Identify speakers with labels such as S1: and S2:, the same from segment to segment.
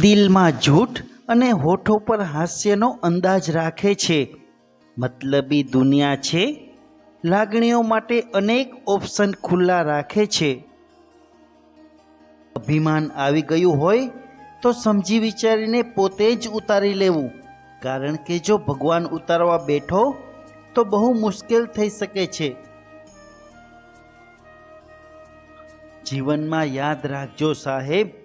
S1: દિલમાં જૂઠ અને હોઠો પર હાસ્યનો અંદાજ રાખે છે. મતલબી દુનિયા છે. લાગણીઓ માટે અનેક ઓપ્શન ખુલ્લા રાખે છે. અભિમાન આવી ગયું હોય તો સમજી વિચારીને પોતે જ ઉતારી લેવું. કારણ કે જો ભગવાન ઉતારવા બેઠો, તો બહુ મુશ્કેલ થઈ શકે છે. જીવનમાં યાદ રાખજો સાહેબ.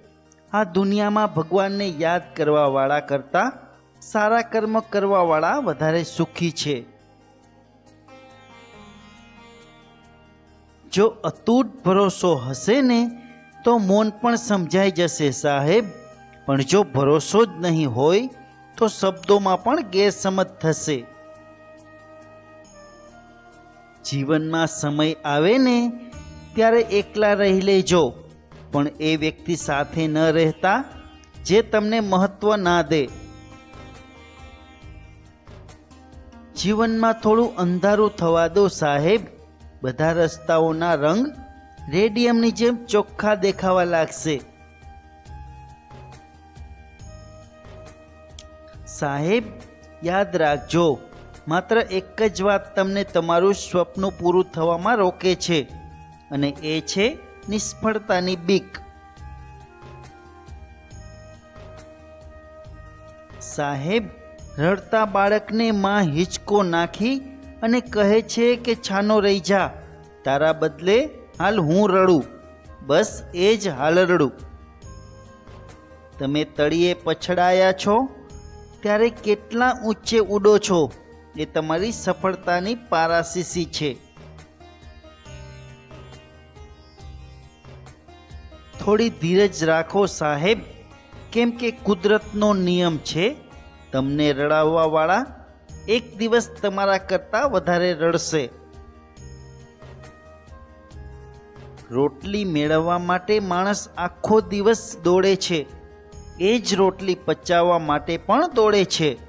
S1: આ દુનિયામાં ભગવાનને યાદ કરવાવાળા કરતાં સારા કર્મ કરવાવાળા વધારે સુખી છે. જો અતૂટ ભરોસો હશે ને, તો મૌન પણ સમજાઈ જશે સાહેબ. પણ જો ભરોસો જ નહીં હોય, તો શબ્દોમાં પણ ગેરસમજ થશે. જીવનમાં સમય આવે ને, ત્યારે એકલા રહી લેજો. પણ એ વ્યક્તિ સાથે ન રહેતા જે તમને મહત્વ ના દે. જીવનમાં થોડું અંધારું થવા દો સાહેબ. બધા રસ્તાઓના રંગ રેડિયમની જેમ ચોખ્ખા દેખાવા લાગશે. સાહેબ, યાદ રાખજો, માત્ર એક જ વાત તમને તમારું સ્વપ્ન પૂરું થવામાં રોકે છે. અને એ છે નિષ્ફળતાની બીક. સાહેબ, રડતા બાળકને માં હિંચકો નાખી અને કહે છે કે, છાનો રહી જા. તારા બદલે હાલ હું રડું. બસ એ જ હાલ રડું. તમે તળિયે પછડાયા છો? ત્યારે કેટલા ઊંચે ઉડો છો? એ તમારી સફળતાની પારાસીસી છે. થોડી ધીરજ રાખો સાહેબ. કેમ કે કુદરતનો નિયમ છે, તમને રડાવવાવાળા એક દિવસ તમારા કરતાં વધારે રડશે. રોટલી મેળવવા માટે માણસ આખો દિવસ દોડે છે. એ જ રોટલી પચાવવા માટે પણ દોડે છે.